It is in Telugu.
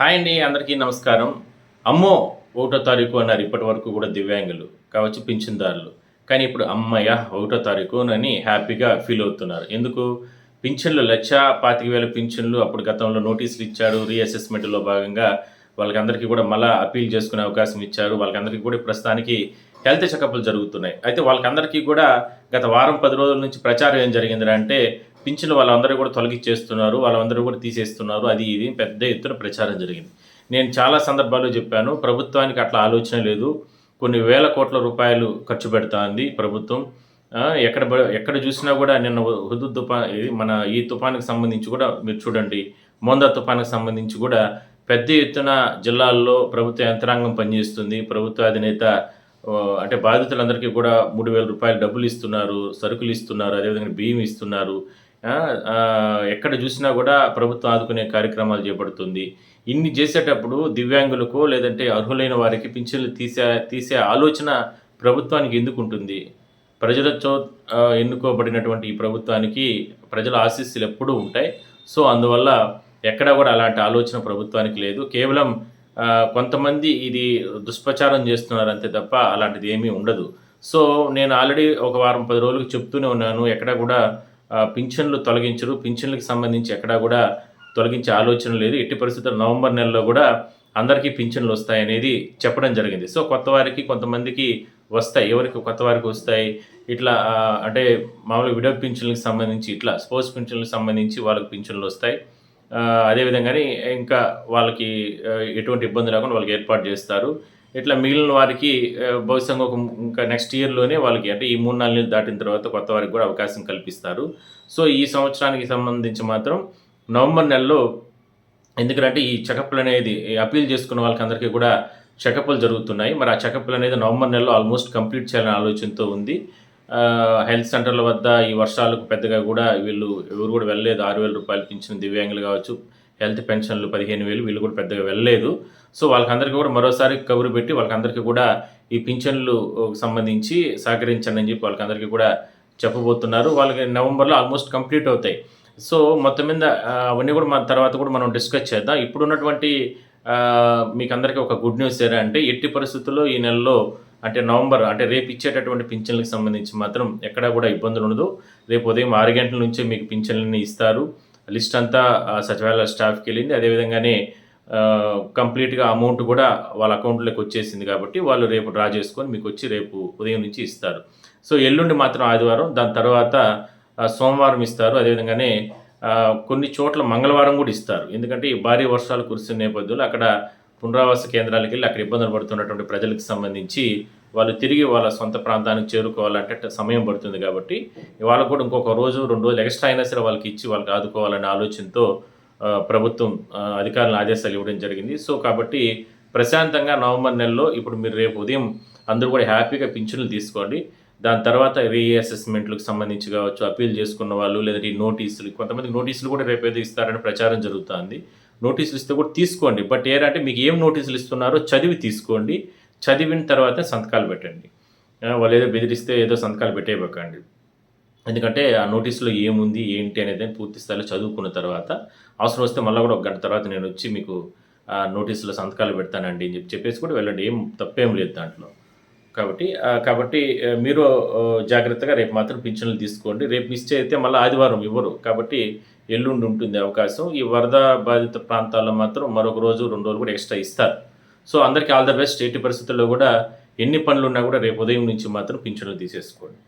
హాయ్ అండి అందరికీ నమస్కారం. అమ్మో ఒకటో తారీఖు అన్నారు ఇప్పటి వరకు కూడా దివ్యాంగులు కావచ్చు పింఛన్దారులు. కానీ ఇప్పుడు అమ్మయ్య ఒకటో తారీఖు అని హ్యాపీగా ఫీల్ అవుతున్నారు. ఎందుకు? పింఛన్లు లక్ష పాతిక వేల పింఛన్లు అప్పుడు గతంలో నోటీసులు ఇచ్చారు రీఅసెస్మెంట్లో భాగంగా వాళ్ళకందరికీ కూడా మళ్ళా అప్పీల్ చేసుకునే అవకాశం ఇచ్చారు. వాళ్ళకందరికీ కూడా ప్రస్తుతానికి హెల్త్ చెకప్లు జరుగుతున్నాయి. అయితే వాళ్ళకందరికీ కూడా గత వారం పది రోజుల నుంచి ప్రచారం ఏం జరిగింది అంటే పింఛన్లు వాళ్ళందరూ కూడా తొలగిచ్చేస్తున్నారు వాళ్ళందరూ కూడా తీసేస్తున్నారు. అది ఇది పెద్ద ఎత్తున ప్రచారం జరిగింది. నేను చాలా సందర్భాల్లో చెప్పాను ప్రభుత్వానికి అట్లా ఆలోచన లేదు. కొన్ని వేల కోట్ల రూపాయలు ఖర్చు పెడుతోంది ప్రభుత్వం. ఎక్కడ ఎక్కడ చూసినా కూడా నిన్న హుదు తుఫాన్ ఇది మన ఈ తుఫానికి సంబంధించి కూడా మీరు చూడండి మోందా తుఫానికి సంబంధించి కూడా పెద్ద ఎత్తున జిల్లాల్లో ప్రభుత్వ యంత్రాంగం పనిచేస్తుంది. ప్రభుత్వ అధినేత అంటే బాధితులందరికీ కూడా మూడు వేల రూపాయలు డబ్బులు ఇస్తున్నారు సరుకులు ఇస్తున్నారు అదేవిధంగా బియ్యం ఇస్తున్నారు. ఎక్కడ చూసినా కూడా ప్రభుత్వం ఆదుకునే కార్యక్రమాలు చేపడుతుంది. ఇన్ని చేసేటప్పుడు దివ్యాంగులకు లేదంటే అర్హులైన వారికి పింఛన్లు తీసే తీసే ఆలోచన ప్రభుత్వానికి ఎందుకు ఉంటుంది? ప్రజలతో ఎన్నుకోబడినటువంటి ఈ ప్రభుత్వానికి ప్రజల ఆశీస్సులు ఎప్పుడూ ఉంటాయి. సో అందువల్ల ఎక్కడా కూడా అలాంటి ఆలోచన ప్రభుత్వానికి లేదు. కేవలం కొంతమంది ఇది దుష్ప్రచారం చేస్తున్నారు అంతే తప్ప అలాంటిది ఏమీ ఉండదు. సో నేను ఆల్రెడీ ఒక వారం పది రోజులకు చెప్తూనే ఉన్నాను. ఎక్కడ కూడా పింఛన్లు తొలగించరు. పింఛన్లకు సంబంధించి ఎక్కడా కూడా తొలగించే ఆలోచన లేదు. ఎట్టి పరిస్థితుల్లో నవంబర్ నెలలో కూడా అందరికీ పింఛన్లు వస్తాయనేది చెప్పడం జరిగింది. సో కొత్త వారికి కొంతమందికి వస్తాయి. ఎవరికి కొత్త వారికి వస్తాయి? ఇట్లా అంటే మామూలుగా విడో పింఛన్లకు సంబంధించి ఇట్లా స్పోర్ట్స్ పింఛన్లకు సంబంధించి వాళ్ళకి పింఛన్లు వస్తాయి. అదేవిధంగానే ఇంకా వాళ్ళకి ఎటువంటి ఇబ్బంది లేకుండా వాళ్ళకి ఏర్పాటు చేస్తారు. ఇట్లా మిగిలిన వారికి బహుశా ఒక ఇంకా నెక్స్ట్ ఇయర్లోనే వాళ్ళకి అంటే ఈ మూడు నాలుగు నెలలు దాటిన తర్వాత కొత్త వారికి కూడా అవకాశం కల్పిస్తారు. సో ఈ సంవత్సరానికి సంబంధించి మాత్రం నవంబర్ నెలలో ఎందుకంటే ఈ చెకప్లు అనేది అప్పీల్ చేసుకున్న వాళ్ళకందరికీ కూడా చెకప్లు జరుగుతున్నాయి. మరి ఆ చెకప్లు అనేది నవంబర్ నెలలో ఆల్మోస్ట్ కంప్లీట్ చేయాలనే ఆలోచనతో ఉంది. హెల్త్ సెంటర్ల వద్ద ఈ వర్షాలకు పెద్దగా కూడా వీళ్ళు ఎవరు కూడా వెళ్ళలేదు. ఆరు వేల రూపాయలు పెంచిన దివ్యాంగులు కావచ్చు. హెల్త్ పెన్షన్లు పదిహేను వేలు వీళ్ళు కూడా పెద్దగా వెళ్ళలేదు. సో వాళ్ళకందరికీ కూడా మరోసారి కబురు పెట్టి వాళ్ళకందరికీ కూడా ఈ పింఛన్లు సంబంధించి సహకరించండి అని చెప్పి వాళ్ళకందరికీ కూడా చెప్పబోతున్నారు. వాళ్ళకి నవంబర్లో ఆల్మోస్ట్ కంప్లీట్ అవుతాయి. సో మొత్తం మీద అవన్నీ కూడా మన తర్వాత కూడా మనం డిస్కస్ చేద్దాం. ఇప్పుడున్నటువంటి మీకు అందరికీ ఒక గుడ్ న్యూస్ ఏరా అంటే ఎట్టి పరిస్థితుల్లో ఈ నెలలో అంటే నవంబర్ అంటే రేపు ఇచ్చేటటువంటి పింఛన్లకు సంబంధించి మాత్రం ఎక్కడా కూడా ఇబ్బందులు ఉండదు. రేపు ఉదయం ఆరు గంటల నుంచే మీకు పింఛన్లని ఇస్తారు. లిస్ట్ అంతా సచివాలయ స్టాఫ్కి వెళ్ళింది. అదేవిధంగానే కంప్లీట్గా అమౌంట్ కూడా వాళ్ళ అకౌంట్లోకి వచ్చేసింది కాబట్టి వాళ్ళు రేపు డ్రా చేసుకొని మీకు వచ్చి రేపు ఉదయం నుంచి ఇస్తారు. సో ఎల్లుండి మాత్రం ఆదివారం దాని తర్వాత సోమవారం ఇస్తారు. అదేవిధంగానే కొన్ని చోట్ల మంగళవారం కూడా ఇస్తారు. ఎందుకంటే ఈ భారీ వర్షాలు కురిసిన నేపథ్యంలో అక్కడ పునరావాస కేంద్రాలకు వెళ్ళి అక్కడ ఇబ్బందులు పడుతున్నటువంటి ప్రజలకు సంబంధించి వాళ్ళు తిరిగి వాళ్ళ సొంత ప్రాంతానికి చేరుకోవాలంటే సమయం పడుతుంది కాబట్టి వాళ్ళకు కూడా ఇంకొక రోజు రెండు రోజులు ఎక్స్ట్రా అయినా సరే వాళ్ళకి ఇచ్చి వాళ్ళకి ఆదుకోవాలనే ఆలోచనతో ప్రభుత్వం అధికారులను ఆదేశాలు ఇవ్వడం జరిగింది. సో కాబట్టి ప్రశాంతంగా నవంబర్ నెలలో ఇప్పుడు మీరు రేపు ఉదయం అందరూ కూడా హ్యాపీగా పింఛన్లు తీసుకోండి. దాని తర్వాత రీఅసెస్మెంట్లకు సంబంధించి కావచ్చు అప్పీల్ చేసుకున్న వాళ్ళు లేదంటే ఈ నోటీసులు కొంతమంది నోటీసులు కూడా రేపు ఏదో ఇస్తారని ప్రచారం జరుగుతుంది. నోటీసులు ఇస్తే కూడా తీసుకోండి. బట్ ఏంటంటే మీకు ఏం నోటీసులు ఇస్తున్నారో చదివి తీసుకోండి. చదివిన తర్వాత సంతకాలు పెట్టండి. వాళ్ళు ఏదో బెదిరిస్తే ఏదో సంతకాలు పెట్టేయబోకండి ఎందుకంటే ఆ నోటీసులో ఏముంది ఏంటి అనేది పూర్తి స్థాయిలో చదువుకున్న తర్వాత అవసరం వస్తే మళ్ళీ కూడా ఒక గంట తర్వాత నేను వచ్చి మీకు ఆ నోటీసులో సంతకాలు పెడతానండి అని చెప్పి చెప్పేసి కూడా వెళ్ళండి. ఏం తప్పేం లేదు దాంట్లో. కాబట్టి కాబట్టి మీరు జాగ్రత్తగా రేపు మాత్రం పింఛన్లు తీసుకోండి. రేపు మిస్ అయితే మళ్ళీ ఆదివారం ఇవ్వరు. కాబట్టి ఎల్లుండి ఉంటుంది అవకాశం. ఈ వరద బాధిత ప్రాంతాల్లో మాత్రం మరొక రోజు రెండు రోజులు కూడా ఎక్స్ట్రా ఇస్తారు. సో అందరికీ ఆల్ ద బెస్ట్ ఎట్టి పరిస్థితుల్లో కూడా ఎన్ని పనులు ఉన్నా కూడా రేపు ఉదయం నుంచి మాత్రం పింఛన్లు తీసేసుకోండి.